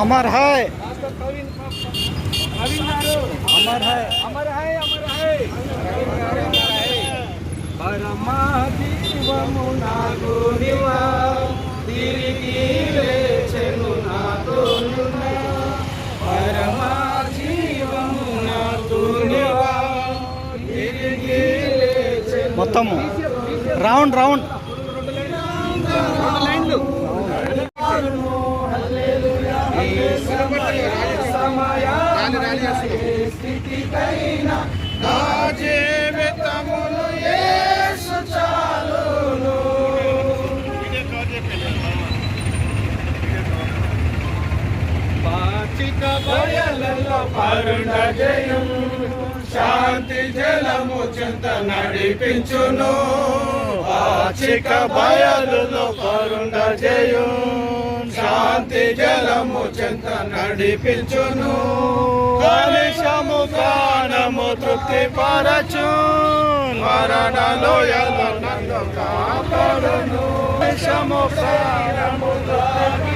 अमर है మాస్టర్ ప్రవీణ్ ప్రవీణ్ గారు अमर है అమర్ హై అమర్ హై పరమా జీవము నాకు నివా తిరిగి లేచెను నాతో పరమా జీవము నాకు నివా తిరిగి లేచెను మొత్తము రౌండ్ రౌండ్ రెండు స్థితికైనా నా జీవితమును యేసు చాలును. పాచిక బయలలో పరుణ జయం శాంతి జలము చింత నడిపించును. పాచిక బయలులో కరుణ జయు శాంతి జలము చింత నడిపించును. కలిశము ప్రాణము తృప్తి పరచు మరణలోయలో నన్ను కాపాడును. కలిశము ప్రాణము తృప్తినను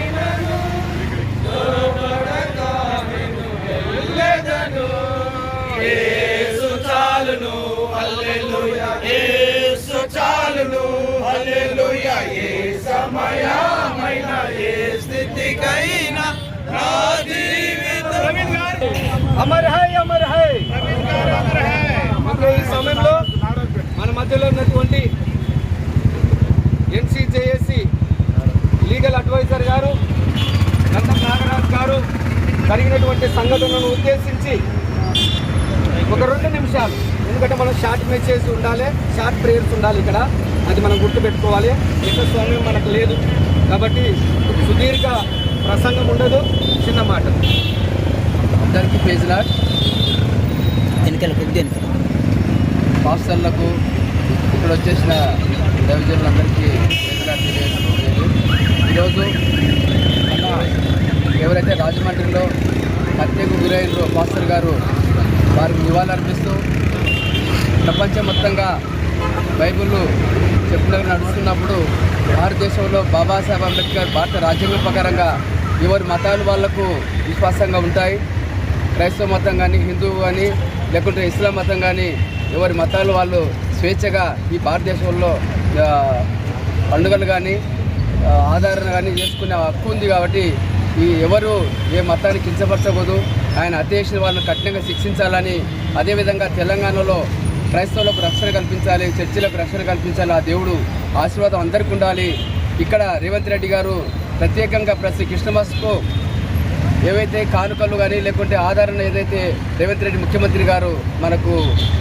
జరిగినటువంటి సంఘటనను ఉద్దేశించి ఒక రెండు నిమిషాలు. ఎందుకంటే మనం షార్ట్ మెసేజ్ ఉండాలి షార్ట్ ప్రేయర్స్ ఉండాలి ఇక్కడ. అది మనం గుర్తుపెట్టుకోవాలి. ఎక్కువ సమయం మనకు లేదు. కాబట్టి సుదీర్ఘ ప్రసంగం ఉండదు చిన్న మాట. అందరికీ పేజీలాట్ వెనకాల కొద్ది వెనకాల పాస్టర్లకు ఇక్కడ వచ్చేసిన దైవజనులందరికీ ఈరోజు ఎవరైతే రాజమండ్రిలో హత్యకు గురైనరో పాస్టర్ గారు వారికి నివాళులర్పిస్తూ ప్రపంచం మొత్తంగా బైబిల్ చెప్పులకు నడుస్తున్నప్పుడు భారతదేశంలో బాబాసాహెబ్ అంబేద్కర్ భారత రాజ్యాంగం ప్రకారంగా ఎవరి మతాలు వాళ్ళకు విశ్వాసంగా ఉంటాయి? క్రైస్తవ మతం కానీ హిందువు కానీ లేకుంటే ఇస్లాం మతం కానీ ఎవరి మతాలు వాళ్ళు స్వేచ్ఛగా ఈ భారతదేశంలో పండుగలు కానీ ఆధారణ కానీ చేసుకునే హక్కు ఉంది కాబట్టి ఈ ఎవరు ఏ మతాన్ని కించపరచకూడదు ఆయన అధ్యక్షులు వాళ్ళని కఠినంగా శిక్షించాలని అదేవిధంగా తెలంగాణలో క్రైస్తవులకు రక్షణ కల్పించాలి చర్చిలకు రక్షణ కల్పించాలి ఆ దేవుడు ఆశీర్వాదం అందరికీ ఉండాలి. ఇక్కడ రేవంత్ రెడ్డి గారు ప్రత్యేకంగా ప్రతి క్రిస్టమస్కు ఏవైతే కానుకలు కానీ లేకుంటే ఆదరణ ఏదైతే రేవంత్ రెడ్డి ముఖ్యమంత్రి గారు మనకు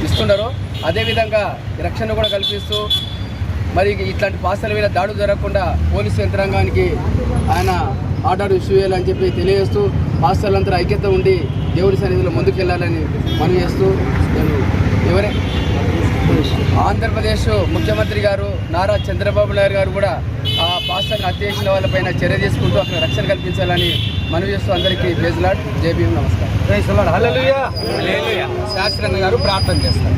ఇస్తున్నారో అదేవిధంగా రక్షణ కూడా కల్పిస్తూ మరి ఇట్లాంటి పాసల మీద దాడులు జరగకుండా పోలీసు యంత్రాంగానికి ఆయన ఆర్డర్ ఇష్యూ చేయాలని చెప్పి తెలియజేస్తూ పాస్టర్లంతా ఐక్యత ఉండి దేవుడి సన్నిధిలో ముందుకెళ్ళాలని మనవి చేస్తూ నేను ఎవరే? ఆంధ్రప్రదేశ్ ముఖ్యమంత్రి గారు నారా చంద్రబాబు నాయుడు గారు కూడా ఆ పాస్టర్ని హత్య చేసిన వాళ్ళపైన చర్య తీసుకుంటూ అక్కడ రక్షణ కల్పించాలని మనవి చేస్తూ అందరికీ బేజ్లాడ్ జేబీ నమస్కారం. శాస్త్రంగా గారు ప్రార్థన చేస్తారు.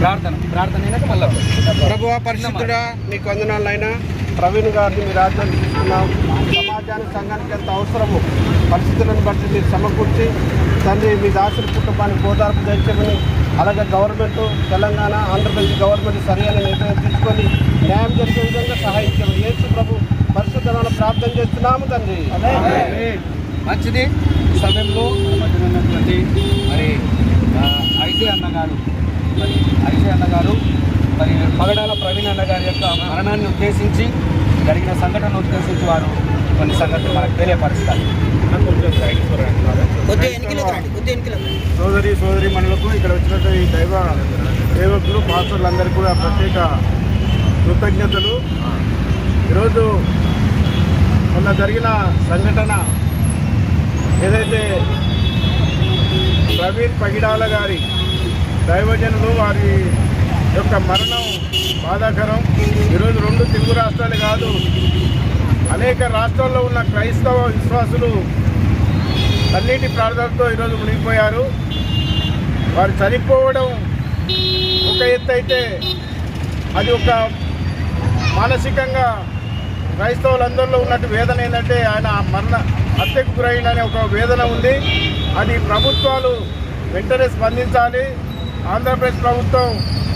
ప్రార్థన. ప్రార్థన అయినాక మళ్ళీ ప్రభువా పరిశుద్ధుడా మీకు వందనాలైనా ప్రవీణ్ గారిని మీ రాజ్యాన్ని తీసుకున్నాం సమాజానికి సంఘానికి ఎంత అవసరము పరిస్థితులను బట్టి మీరు సమకూర్చి తండ్రి మీ దాసుల కుటుంబానికి ఓదార్పు తెచ్చమని అలాగే గవర్నమెంట్ తెలంగాణ ఆంధ్రప్రదేశ్ గవర్నమెంట్ సరైన నిర్ణయం తీసుకొని న్యాయం జరిగే విధంగా సహాయించాము యేసు ప్రభు పరిశుద్ధమైన ప్రార్థన చేస్తున్నాము తండ్రి. మంచిది. సమయంలో మరి ఆ, ఐజే అన్న గారు మరి ఐజే అన్న గారు మరి పగడాల ప్రవీణ్ అన్న గారి యొక్క మరణాన్ని ఉద్దేశించి జరిగిన సంఘటనను ఉద్దేశించి వారు కొన్ని సంఘటనలు మనకు తెలియపరుస్తారు. సోదరి సోదరి మనులకు ఇక్కడ వచ్చినట్టు ఈ దైవ సేవకులు పాస్టర్లందరికీ కూడా ప్రత్యేక కృతజ్ఞతలు. ఈరోజు మొన్న జరిగిన సంఘటన ఏదైతే ప్రవీణ్ పగిడాల గారి దైవజనులు వారి యొక్క మరణం బాధాకరం. ఈరోజు రెండు తెలుగు రాష్ట్రాలు కాదు అనేక రాష్ట్రాల్లో ఉన్న క్రైస్తవ విశ్వాసులు కన్నీటి ప్రార్థనతో ఈరోజు మునిగిపోయారు. వారు చనిపోవడం ఒక ఎత్తు అయితే అది ఒక మానసికంగా క్రైస్తవులందరిలో ఉన్నట్టు వేదన ఏంటంటే ఆయన మరణ హత్యకు గురైందనే ఒక వేదన ఉంది. అది ప్రభుత్వాలు వెంటనే స్పందించాలి. ఆంధ్రప్రదేశ్ ప్రభుత్వం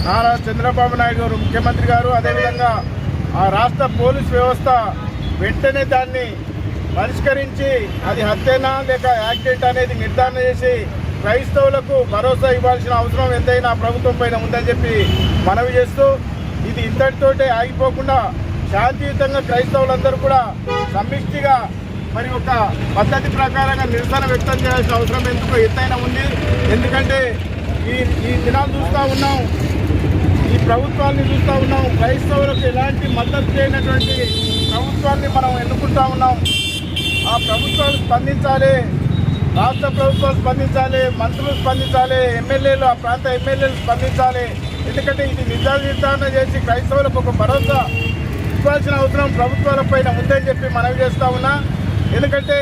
నారా చంద్రబాబు నాయుడు గారు ముఖ్యమంత్రి గారు అదేవిధంగా ఆ రాష్ట్ర పోలీస్ వ్యవస్థ వెంటనే దాన్ని పరిష్కరించి అది హత్యనా లేక యాక్సిడెంట్ అనేది నిర్ధారణ చేసి క్రైస్తవులకు భరోసా ఇవ్వాల్సిన అవసరం ఎంతైనా ప్రభుత్వం పైన ఉందని చెప్పి మనవి చేస్తూ ఇది ఇంతటితోటే ఆగిపోకుండా శాంతియుతంగా క్రైస్తవులందరూ కూడా సమిష్టిగా మరి ఒక పద్ధతి ప్రకారంగా నిరసన వ్యక్తం చేయాల్సిన అవసరం ఎందుకు ఎంతైనా ఉంది. ఎందుకంటే ఈ ఈ దినాలు చూస్తూ ఉన్నాం. ఈ ప్రభుత్వాన్ని చూస్తూ ఉన్నాం. క్రైస్తవులకు ఎలాంటి మద్దతు చేయనటువంటి ప్రభుత్వాన్ని మనం ఎన్నుకుంటా ఉన్నాం. ఆ ప్రభుత్వాలు స్పందించాలి. రాష్ట్ర ప్రభుత్వాలు స్పందించాలి. మంత్రులు స్పందించాలి. ఎమ్మెల్యేలు ఆ ప్రాంత ఎమ్మెల్యేలు స్పందించాలి. ఎందుకంటే ఇది నిజాలు నిర్ధారణ చేసి క్రైస్తవులకు ఒక భరోసా ఇవ్వాల్సిన అవసరం ప్రభుత్వాలపైన ఉందని చెప్పి మనవి చేస్తా ఉన్నా. ఎందుకంటే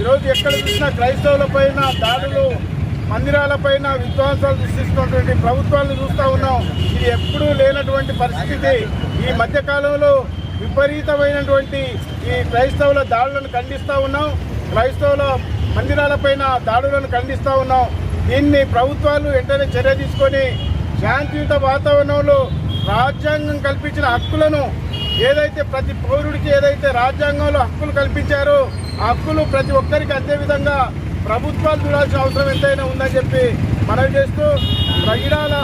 ఈరోజు ఎక్కడ చూసినా క్రైస్తవులపైన దాడులు మందిరాలపైన విధ్వంసాలు సృష్టిస్తున్నటువంటి ప్రభుత్వాలను చూస్తూ ఉన్నాం. ఇది ఎప్పుడూ లేనటువంటి పరిస్థితి. ఈ మధ్యకాలంలో విపరీతమైనటువంటి ఈ క్రైస్తవుల దాడులను ఖండిస్తూ ఉన్నాం. క్రైస్తవుల మందిరాలపైన దాడులను ఖండిస్తూ ఉన్నాం. దీన్ని ప్రభుత్వాలు వెంటనే చర్య తీసుకొని శాంతియుత వాతావరణంలో రాజ్యాంగం కల్పించిన హక్కులను ఏదైతే ప్రతి పౌరుడికి ఏదైతే రాజ్యాంగంలో హక్కులు కల్పించారో ఆ హక్కులు ప్రతి ఒక్కరికి అదేవిధంగా ప్రభుత్వాలు చూడాల్సిన అవసరం ఎంతైనా ఉందని చెప్పి మనవి చేస్తూ ప్రగిడాల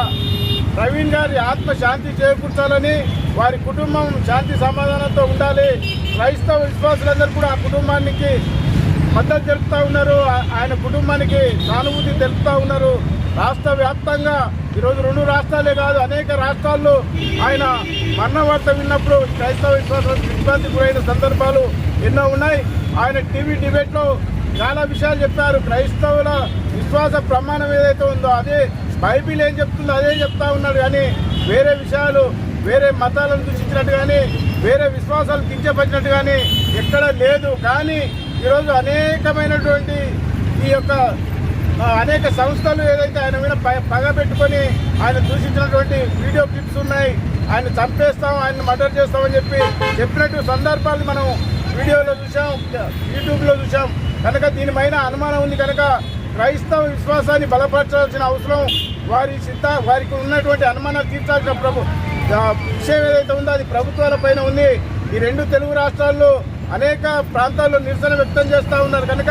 ప్రవీణ్ గారి ఆత్మ శాంతి చేకూర్చాలని వారి కుటుంబం శాంతి సమాధానంతో ఉండాలి. క్రైస్తవ విశ్వాసులందరూ కూడా ఆ కుటుంబానికి మద్దతు తెలుపుతూ ఉన్నారు. ఆయన కుటుంబానికి సానుభూతి తెలుపుతూ ఉన్నారు. రాష్ట్ర వ్యాప్తంగా ఈరోజు రెండు రాష్ట్రాలే కాదు అనేక రాష్ట్రాల్లో ఆయన మరణ వార్త విన్నప్పుడు క్రైస్తవ విశ్వాసం ఇబ్బంది గురైన సందర్భాలు ఎన్నో ఉన్నాయి. ఆయన టీవీ డిబేట్లో చాలా విషయాలు చెప్పారు. క్రైస్తవుల విశ్వాస ప్రమాణం ఏదైతే ఉందో అదే బైబిల్ ఏం చెప్తుందో అదే చెప్తా ఉన్నాడు. కానీ వేరే విషయాలు వేరే మతాలను దూషించినట్టు కానీ వేరే విశ్వాసాలు కించపరిచినట్టు కానీ ఎక్కడ లేదు. కానీ ఈరోజు అనేకమైనటువంటి ఈ యొక్క అనేక సంస్థలు ఏదైతే ఆయన మీద ప- పగ పెట్టుకొని ఆయన దూషించినటువంటి వీడియో క్లిప్స్ ఉన్నాయి. ఆయన చంపేస్తాం ఆయన మర్డర్ చేస్తామని చెప్పి చెప్పినట్టు సందర్భాలు మనం వీడియోలో చూసాం యూట్యూబ్లో చూసాం కనుక దీనిపైన అనుమానం ఉంది కనుక క్రైస్తవ విశ్వాసాన్ని బలపరచాల్సిన అవసరం వారి సిద్ధ వారికి ఉన్నటువంటి అనుమానాలు తీర్చాల్సిన ప్రభు విషయం ఏదైతే ఉందో అది ప్రభుత్వాల పైన ఉంది. ఈ రెండు తెలుగు రాష్ట్రాల్లో అనేక ప్రాంతాల్లో నిరసన వ్యక్తం చేస్తూ ఉన్నారు. కనుక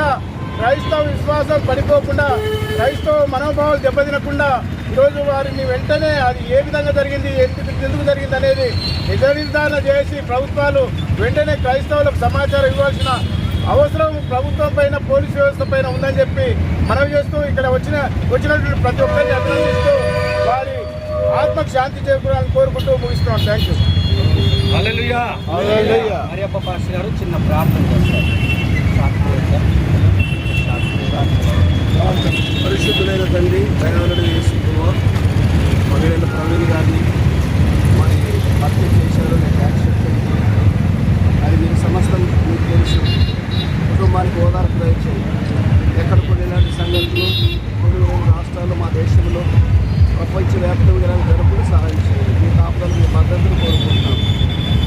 క్రైస్తవ విశ్వాసం పడిపోకుండా క్రైస్తవ మనోభావాలు దెబ్బతినకుండా ఈరోజు వారిని వెంటనే అది ఏ విధంగా జరిగింది ఎందుకు ఎందుకు జరిగింది అనేది నిజ నిర్ధారణ చేసి ప్రభుత్వాలు వెంటనే క్రైస్తవులకు సమాచారం ఇవ్వాల్సిన అవసరం ప్రభుత్వం పైన పోలీస్ వ్యవస్థ పైన ఉందని చెప్పి మనవి చేస్తూ ఇక్కడ వచ్చిన వచ్చినటువంటి ప్రతి ఒక్కరిని అభినందిస్తూ వారి ఆత్మకు శాంతి చేకూరాలని కోరుకుంటూ ముగిస్తున్నాం. Thank you. మరియప్ప పాస్టర్ గారు చిన్న ప్రార్థన చేస్తారు. పరిశుద్ధులైన తండ్రి దయాళుడు యేసుకువ మగడైన ప్రవీణ్ గారిని మరి హత్య చేశారు. నేను యాక్సెప్ట్ అది మీరు సమస్తం మీకు తెలుసు. కుటుంబానికి ఓదార్పు దయచేయండి. ఎక్కడ కొన్ని ఇలాంటి సంఘటనలు కొన్ని రాష్ట్రాల్లో మా దేశంలో ప్రపంచవ్యాప్తంగా ఇలాంటి జరుపులు సహాయం చేయండి. మీ కాపుదలు మీ భద్రతను కోరుకుంటున్నాం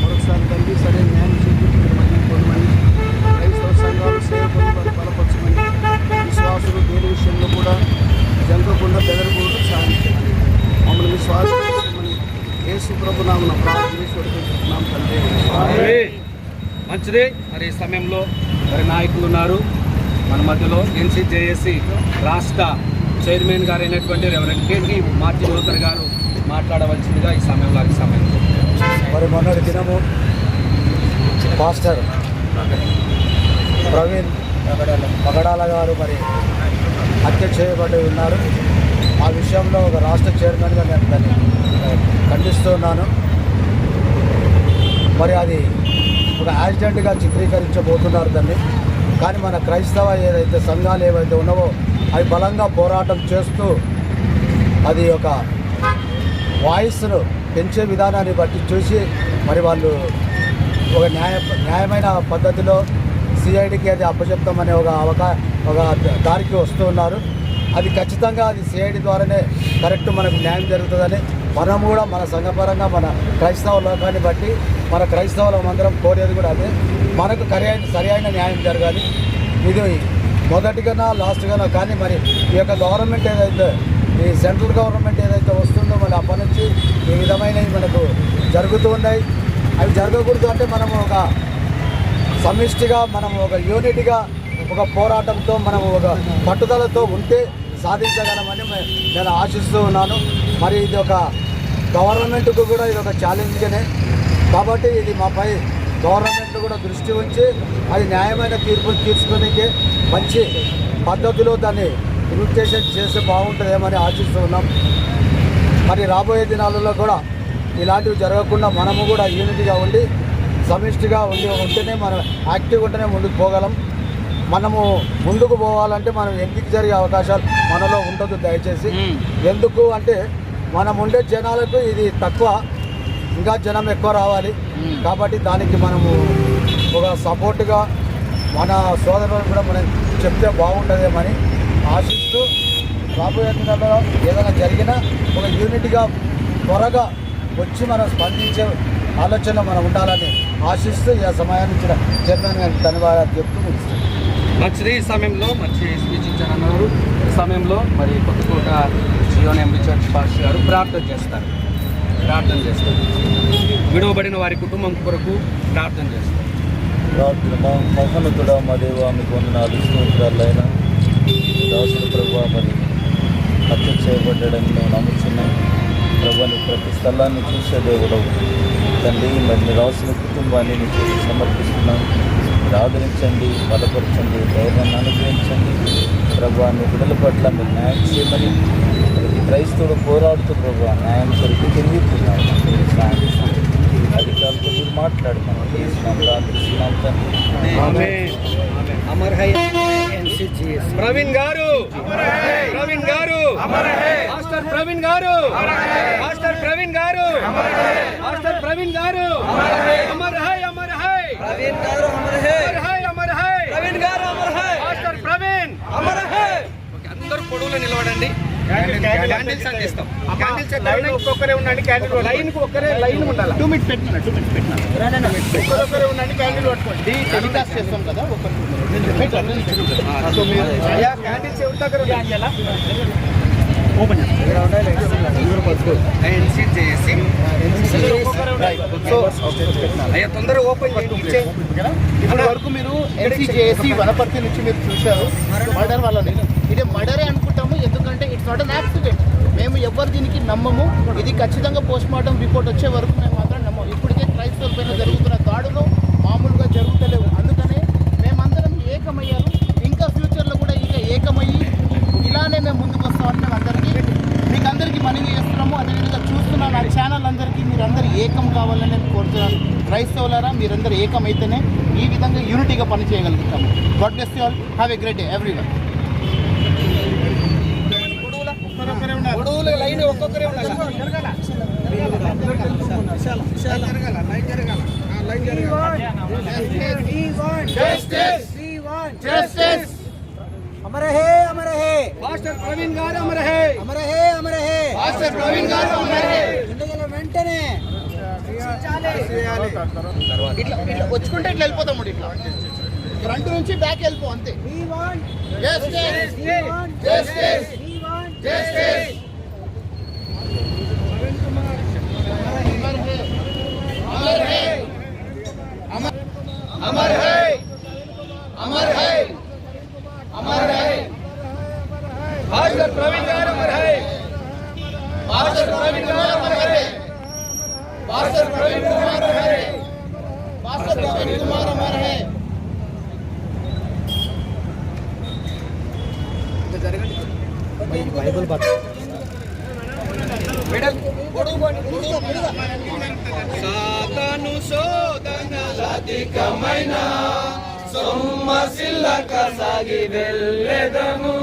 మరొకసారి తండ్రి సరైన న్యాయం చేకూర్చుకుని మంది కొంతమంది క్రైస్తవ సంఘాలు సేవకులు వారి బలపరచమని విశ్వాసులు దేని విషయంలో కూడా జంకకుండా బెదరకూడదు సాధించండి మమ్మల్ని విశ్వాసం చేసుకోమని యేసు ప్రభు నామన ప్రార్థించుకుంటున్నాం తండ్రి ఆమేన్. మంచిది మరి ఈ సమయంలో మరి నాయకులు ఉన్నారు. మన మధ్యలో ఎన్సీజేఏసీ రాష్ట్ర చైర్మన్ గారు అయినటువంటి రెవరెంట్ కేజీ మార్చి లూథర్ గారు మాట్లాడవలసిందిగా ఈ సమయంలో ఈ సమయంలో మరి మొన్నటి దినము పాస్టర్ ప్రవీణ్ పగడాల గారు మరి హత్య చేయబడి ఉన్నారు. ఆ విషయంలో ఒక రాష్ట్ర చైర్మన్గా నేను దాన్ని ఖండిస్తున్నాను. మరి అది ఒక యాక్సిడెంట్గా చిత్రీకరించబోతున్నారు దాన్ని కానీ మన క్రైస్తవ ఏదైతే సంఘాలు ఏవైతే ఉన్నావో అవి బలంగా పోరాటం చేస్తూ అది ఒక వాయిస్ను పెంచే విధానాన్ని బట్టి చూసి మరి వాళ్ళు ఒక న్యాయ న్యాయమైన పద్ధతిలో సిఐడికి అది అప్పచెప్తామనే ఒక అవకా ఒక దారికి వస్తూ ఉన్నారు. అది ఖచ్చితంగా అది సిఐడి ద్వారానే కరెక్ట్ మనకు న్యాయం జరుగుతుందని మనం కూడా మన సంఘపరంగా మన క్రైస్తవ లోకాన్ని బట్టి మన క్రైస్తవులం అందరం కోరేది కూడా అదే. మనకు సరైన సరైన న్యాయం జరగాలి. ఇది మొదటిగానా లాస్ట్గానా కానీ మరి ఈ యొక్క గవర్నమెంట్ ఏదైతే ఈ సెంట్రల్ గవర్నమెంట్ ఏదైతే వస్తుందో మరి అప్పటి నుంచి ఈ విధమైనవి మనకు జరుగుతూ ఉన్నాయి. అవి జరగకూడదు అంటే మనము ఒక సమిష్టిగా మనం ఒక యూనిట్గా ఒక పోరాటంతో మనం ఒక పట్టుదలతో ఉంటే సాధించగలమని నేను ఆశిస్తూ ఉన్నాను. మరి ఇది ఒక గవర్నమెంట్కు కూడా ఇది ఒక ఛాలెంజ్గానే కాబట్టి ఇది మాపై గవర్నమెంట్ కూడా దృష్టి ఉంచి అది న్యాయమైన తీర్పులు తీర్చుకోనికే మంచి పద్ధతిలో దాన్ని రిజిస్ట్రేషన్ చేస్తే బాగుంటుందేమని ఆశిస్తూ ఉన్నాం మరి రాబోయే దినాలలో కూడా ఇలాంటివి జరగకుండా మనము కూడా యూనిట్గా ఉండి సమిష్టిగా ఉండి ఉంటేనే మనం యాక్టివ్ ఉంటేనే ముందుకు పోగలం. మనము ముందుకు పోవాలంటే మనం ఎందుకు జరిగే అవకాశాలు మనలో ఉండదు దయచేసి. ఎందుకు అంటే మనం ఉండే జనాలకు ఇది తక్కువ. ఇంకా జనం ఎక్కువ రావాలి. కాబట్టి దానికి మనము ఒక సపోర్ట్గా మన సోదరులు కూడా మనం చెప్తే బాగుంటుందేమని ఆశిస్తూ రాబోయే నెలలో ఏదైనా జరిగినా ఒక యూనిట్గా త్వరగా వచ్చి మనం స్పందించే ఆలోచన మనం ఉండాలని ఆశిస్తూ ఈ సమయాన్ని ఇచ్చిన చైర్మన్ గారికి ధన్యవాదాలు చెప్తూ ముగిస్తున్నాను. మంచిది ఈ సమయంలో మంచి స్పీచ్ ఇచ్చారన్నారు ఈ సమయంలో మరి Kothakota Zion MB church pastor garu ప్రార్థన చేస్తారు. ప్రార్థన చేస్తాం. విడవబడిన వారి కుటుంబం కొరకు ప్రార్థన చేస్తారు ప్రార్థన మా దేవ మీకు వందనాలు. స్తోత్రాలైన. దాసుడు ప్రభు మరి హత్య చేయబడ్డాడని మేము నమ్ముతున్నాం ప్రభుని ప్రతి స్థలాన్ని చూసే దేవుడవు. తండ్రి మరి నీ రాసిన కుటుంబాన్ని నీకు సమర్పిస్తున్నాం. మీరు ఆదరించండి బలపరచండి ధైర్యాన్ని అనుగ్రహించండి. ప్రభు నీ బిడ్డల పట్ల మీరు న్యాయం చేయమని క్రైస్తవుడు పోరాడుతూ ప్రభు న్యాయం కొరకు తిరుగుతున్నాడు అధికారులతో మీరు మాట్లాడుతున్నాం చేసినాం ప్రవీణ్ గారు ప్రవీణ్ గారు ప్రవీణ్ గారు ప్రవీణ్ గారు ప్రవీణ్ గారు అమర్ అమర్ గారు అమర్ అమర్ ప్రవీణ్ గారు అమర్ ప్రవీణ్. అమర్ అందరూ పొడవులు క్యాండిల్స్ అందిస్తాం క్యాండిల్స్ ఒక్కొక్కరే ఉండండి క్యాండిల్ లైన్కు ఒక్కరే లైన్ ఉండాలి? టూ మినిట్స్ పెట్టిన టూ మినిట్స్ పెట్టిన ఒక్కొక్కరే ఉండండి క్యాండిల్ పట్టుకోండి. టెలికాస్ట్ చేస్తాం కదా ఒక అయ్యా క్యాండిల్స్ ఎవరి దగ్గర ఎన్సీ చేసి అయ్యా తొందరగా ఓపెన్ ఇప్పటి వరకు మీరు ఎన్సీజేఏసీ వనపర్తి నుంచి మీరు చూశారు. మర్డర్ వాళ్ళని. ఇది మర్డరే ఎందుకంటే ఇట్స్ నాట్ అన్ యాక్సిడెంట్ మేము ఎవరు దీనికి నమ్మము. ఇది ఖచ్చితంగా పోస్ట్ మార్టం రిపోర్ట్ వచ్చే వరకు మేము మాత్రం నమ్మము. ఇప్పటికే క్రైస్తవుల పైన జరుగుతున్న దాడులు మామూలుగా జరుగుతలేవు. అందుకనే మేమందరం ఏకమయ్యారు ఇంకా ఫ్యూచర్లో కూడా ఇంకా ఏకమయ్యి ఇలానే మేము ముందుకు వస్తామని మేము అందరికీ మీకు అందరికీ మనవి చేస్తున్నాము. అదేవిధంగా చూస్తున్న నా ఛానల్ అందరికీ మీరందరూ ఏకం కావాలని నేను కోరుతున్నాను. క్రైస్తవులారా మీరందరూ ఏకమైతేనే ఈ విధంగా యూనిటీగా పనిచేయగలుగుతాము. God bless you all have a great day everyone పొడవుల line ఒక్కొక్కరే అమర హే అమర హే మాస్టర్ ప్రవీణ్ గారు అమర హే అమర హే అమర హే మాస్టర్ ప్రవీణ్ గారు అమర హే ఎందుకంటే వెంటనే ఇట్లా ఇట్లా వచ్చుకుంటే ఇట్లా వెళ్ళిపోతాం ఇట్లా ఫ్రంట్ నుంచి బ్యాక్ వెళ్ళిపో అంతే జస్టిస్ జస్టిస్ జస్టిస్ अमर है अमर अमर है अमर है अमर है మాస్టర్ ప్రవీణ్ గారు అమర్ హై मास्टर प्रवीण कुमार अमर है मास्टर प्रवीण कुमार अमर है मास्टर प्रवीण कुमार अमर है సాతను శోధనలధికమైన సొమ్మసిల్లక సాగి వెళ్ళెదము